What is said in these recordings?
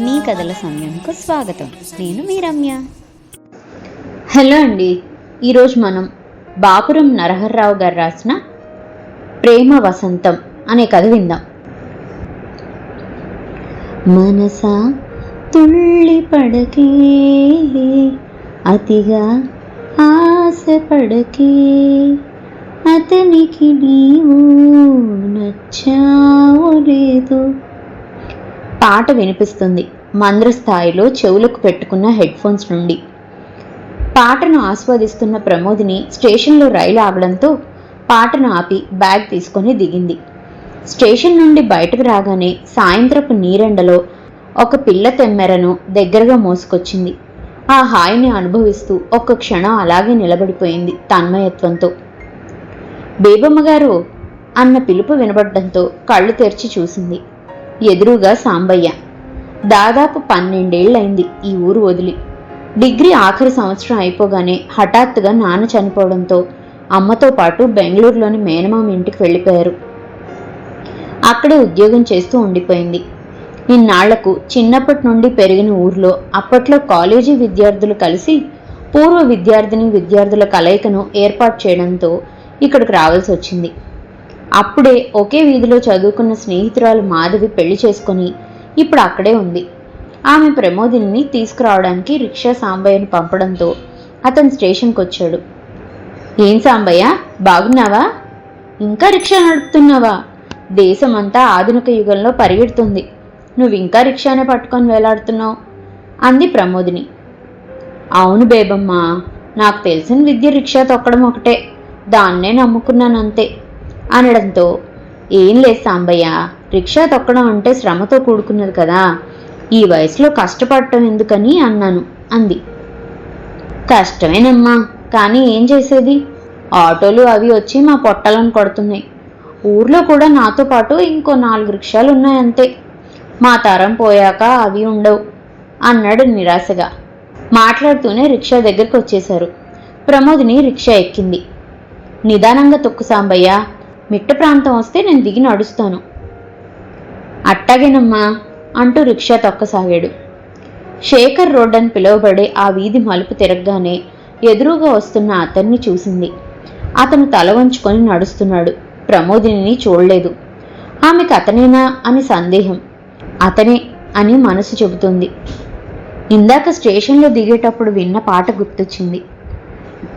మీ కథల సమయంకు స్వాగతం. నేను మీ రమ్య. హలో అండి. ఈరోజు మనం బాపురం నరహర్రావు గారు రాసిన ప్రేమ వసంతం అనే కథ విందాం. మనసా తుళ్ళి పడకే అతిగా ఆశపడకే అతనికి నీవు నచ్చావో లేదు పాట వినిపిస్తుంది. మంద్ర స్థాయిలో చెవులకు పెట్టుకున్న హెడ్ ఫోన్స్ నుండి. పాటను ఆస్వాదిస్తున్న ప్రమోదిని స్టేషన్లో రైలు ఆగడంతో పాటను ఆపి బ్యాగ్ తీసుకొని దిగింది. స్టేషన్ నుండి బయటకు రాగానే సాయంత్రపు నీరెండలో ఒక పిల్ల తెమ్మెరను దగ్గరగా మోసుకొచ్చింది. ఆ హాయిని అనుభవిస్తూ ఒక్క క్షణం అలాగే నిలబడిపోయింది తన్మయత్వంతో. బేబమ్మ గారు అన్న పిలుపు వినబడడంతో కళ్ళు తెరిచి చూసింది. ఎదురుగా సాంబయ్య. దాదాపు పన్నెండేళ్ళైంది ఈ ఊరు వదిలి. డిగ్రీ ఆఖరి సంవత్సరం అయిపోగానే హఠాత్తుగా నాన్న చనిపోవడంతో అమ్మతో పాటు బెంగళూరులోని మేనమామ ఇంటికి వెళ్ళిపోయారు. అక్కడే ఉద్యోగం చేస్తూ ఉండిపోయింది. ఇన్నాళ్ళకు చిన్నప్పటి నుండి పెరిగిన ఊర్లో అప్పట్లో కాలేజీ విద్యార్థులు కలిసి పూర్వ విద్యార్థిని విద్యార్థుల కలయికను ఏర్పాటు చేయడంతో ఇక్కడికి రావాల్సి వచ్చింది. అప్పుడే ఒకే వీధిలో చదువుకున్న స్నేహితురాలు మాధవి పెళ్ళి చేసుకొని ఇప్పుడు అక్కడే ఉంది. ఆమె ప్రమోదిని తీసుకురావడానికి రిక్షా సాంబయ్యను పంపడంతో అతను స్టేషన్కి వచ్చాడు. ఏం సాంబయ్య బాగున్నావా? ఇంకా రిక్షా నడుపుతున్నావా? దేశమంతా ఆధునిక యుగంలో పరిగెడుతుంది. నువ్వు ఇంకా రిక్షానే పట్టుకొని వేలాడుతున్నావు? అంది ప్రమోదిని. అవును బేబమ్మా నాకు తెలిసిన విద్య రిక్షా తొక్కడం ఒకటే. దాన్నే నమ్ముకున్నానంతే. అనడంతో ఏం లేదు సాంబయ్య రిక్షా తొక్కడం అంటే శ్రమతో కూడుకున్నది కదా ఈ వయసులో కష్టపడటం ఎందుకని అన్నాను అంది. కష్టమేనమ్మా కానీ ఏం చేసేది? ఆటోలు అవి వచ్చి మా పొట్టాలను కొడుతున్నాయి. ఊర్లో కూడా నాతో పాటు ఇంకో నాలుగు రిక్షాలు ఉన్నాయంతే మా తరం పోయాక అవి ఉండవు అన్నాడు నిరాశగా. మాట్లాడుతూనే రిక్షా దగ్గరికి వచ్చేశారు ప్రమోదిని రిక్షా ఎక్కింది. నిదానంగా తొక్కు సాంబయ్య మిట్ట ప్రాంతం వస్తే నేను దిగి నడుస్తాను. అట్టాగేనమ్మా అంటూ రిక్షా తొక్కసాగాడు. శేఖర్ రోడ్ అని పిలువబడే ఆ వీధి మలుపు తిరగగానే ఎదురుగా వస్తున్న అతన్ని చూసింది. అతను తల వంచుకొని నడుస్తున్నాడు. ప్రమోదిని చూడలేదు. ఆమెకు అతనేనా అని సందేహం. అతనే అని మనసు చెబుతుంది. ఇందాక స్టేషన్లో దిగేటప్పుడు విన్న పాట గుర్తొచ్చింది.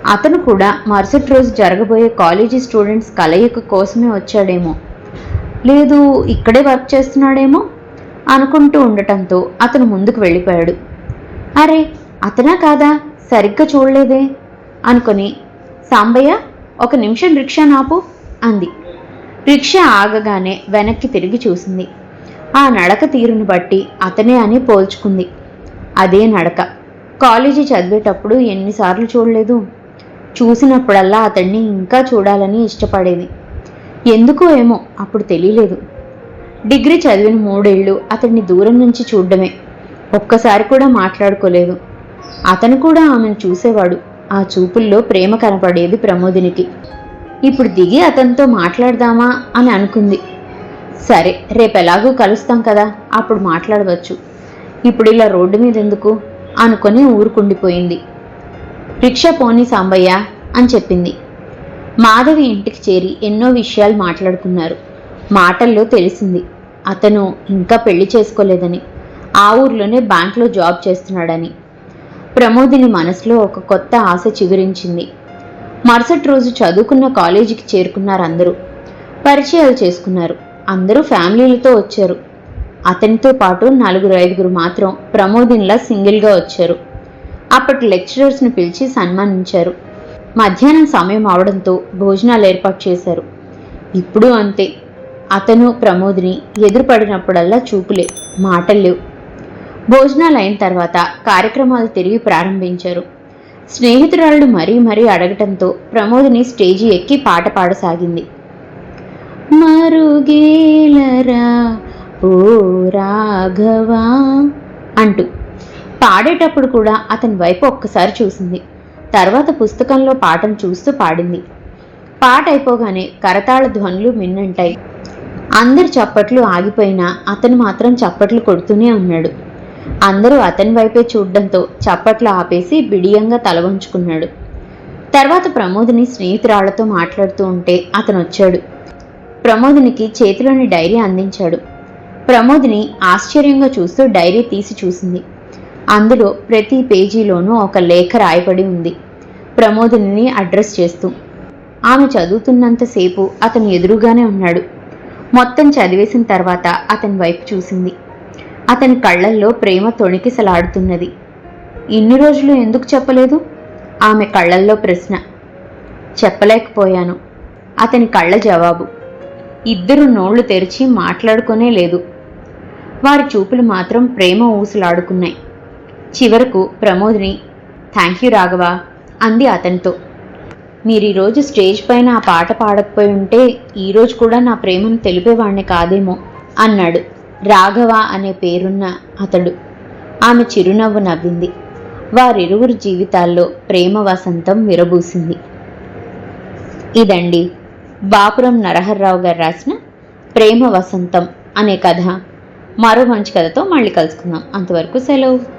అతను కూడా మరుసటి రోజు జరగబోయే కాలేజీ స్టూడెంట్స్ కలయిక కోసమే వచ్చాడేమో. లేదు ఇక్కడే వర్క్ చేస్తున్నాడేమో అనుకుంటూ ఉండటంతో అతను ముందుకు వెళ్ళిపోయాడు. అరే అతనా కాదా? సరిగ్గా చూడలేదే? అనుకొని సాంబయ్య ఒక నిమిషం రిక్షా నాపు అంది. రిక్షా ఆగగానే వెనక్కి తిరిగి చూసింది. ఆ నడక తీరును బట్టి అతనే అని పోల్చుకుంది. అదే నడక. కాలేజీ చదివేటప్పుడు ఎన్నిసార్లు చూడలేదు? చూసినప్పుడల్లా అతన్ని ఇంకా చూడాలని ఇష్టపడేది. ఎందుకో ఏమో అప్పుడు తెలియలేదు. డిగ్రీ చదివిన మూడేళ్ళు అతన్ని దూరం నుంచి చూడడమే. ఒక్కసారి కూడా మాట్లాడుకోలేదు. అతను కూడా ఆమెను చూసేవాడు. ఆ చూపుల్లో ప్రేమ కనపడేది ప్రమోదినికి. ఇప్పుడు దిగి అతనితో మాట్లాడదామా అని అనుకుంది. సరే రేపు ఎలాగూ కలుస్తాం కదా అప్పుడు మాట్లాడవచ్చు. ఇప్పుడు ఇలా రోడ్డు మీద ఎందుకు అనుకొని ఊరుకుండిపోయింది. రిక్షా పోనీ సాంబయ్య అని చెప్పింది. మాధవి ఇంటికి చేరి ఎన్నో విషయాలు మాట్లాడుకున్నారు. మాటల్లో తెలిసింది అతను ఇంకా పెళ్ళి చేసుకోలేదని ఆ ఊర్లోనే బ్యాంక్లో జాబ్ చేస్తున్నాడని. ప్రమోదిని మనసులో ఒక కొత్త ఆశ చిగురించింది. మరుసటి రోజు చదువుకున్న కాలేజీకి చేరుకున్నారు అందరూ పరిచయాలు చేసుకున్నారు అందరూ ఫ్యామిలీలతో వచ్చారు. అతనితో పాటు నలుగురు ఐదుగురు మాత్రం ప్రమోదిన్లా సింగిల్గా వచ్చారు. అప్పటి లెక్చరర్స్ని పిలిచి సన్మానించారు. మధ్యాహ్నం సమయం అవడంతో భోజనాలు ఏర్పాటు చేశారు. ఇప్పుడు అంతే. అతను ప్రమోద్ని ఎదురుపడినప్పుడల్లా చూపులే మాటల్లేవు. భోజనాలు అయిన తర్వాత కార్యక్రమాలు తిరిగి ప్రారంభించారు. స్నేహితురాళ్ళు మరీ మరీ అడగటంతో ప్రమోదిని స్టేజి ఎక్కి పాట పాడసాగింది. మరుగేలరా ఓ రాఘవా అంటూ పాడేటప్పుడు కూడా అతని వైపు ఒక్కసారి చూసింది. తర్వాత పుస్తకంలో పాటను చూస్తూ పాడింది. పాట అయిపోగానే కరతాళ ధ్వనులు మిన్నంటాయి. అందరు చప్పట్లు ఆగిపోయినా అతను మాత్రం చప్పట్లు కొడుతూనే ఉన్నాడు. అందరూ అతని వైపే చూడడంతో చప్పట్లు ఆపేసి బిడియంగా తల వంచుకున్నాడు. తర్వాత ప్రమోదిని స్నేహితురాళ్ళతో మాట్లాడుతూ ఉంటే అతను వచ్చాడు ప్రమోదినికి చేతిలోని డైరీ అందించాడు. ప్రమోదిని ఆశ్చర్యంగా చూస్తూ డైరీ తీసి చూసింది. అందులో ప్రతి పేజీలోనూ ఒక లేఖ రాయబడి ఉంది. ప్రమోదిని అడ్రస్ చేస్తూ ఆమె చదువుతున్నంతసేపు అతను ఎదురుగానే ఉన్నాడు. మొత్తం చదివేసిన తర్వాత అతని వైపు చూసింది. అతని కళ్ళల్లో ప్రేమ తొణికిసలాడుతున్నది. ఇన్ని రోజులు ఎందుకు చెప్పలేదు? ఆమె కళ్ళల్లో ప్రశ్న. చెప్పలేకపోయాను. అతని కళ్ళ జవాబు. ఇద్దరు నోళ్ళు తెరిచి మాట్లాడుకునే లేదు. వారి చూపులు మాత్రం ప్రేమ ఊసులాడుకున్నాయి. చివరకు ప్రమోద్ని థ్యాంక్ యూ రాఘవ అంది అతనితో. మీరు ఈరోజు స్టేజ్ పైన ఆ పాట పాడకపోయి ఉంటే ఈరోజు కూడా నా ప్రేమను తెలిపేవాణ్ణి కాదేమో అన్నాడు రాఘవ అనే పేరున్న అతడు. ఆమె చిరునవ్వు నవ్వింది. వారిరువురు జీవితాల్లో ప్రేమ వసంతం విరబూసింది. ఇదండి బాపురం నరహర్రావు గారు రాసిన ప్రేమ వసంతం అనే కథ. మరో మంచి కథతో మళ్ళీ కలుసుకుందాం. అంతవరకు సెలవు.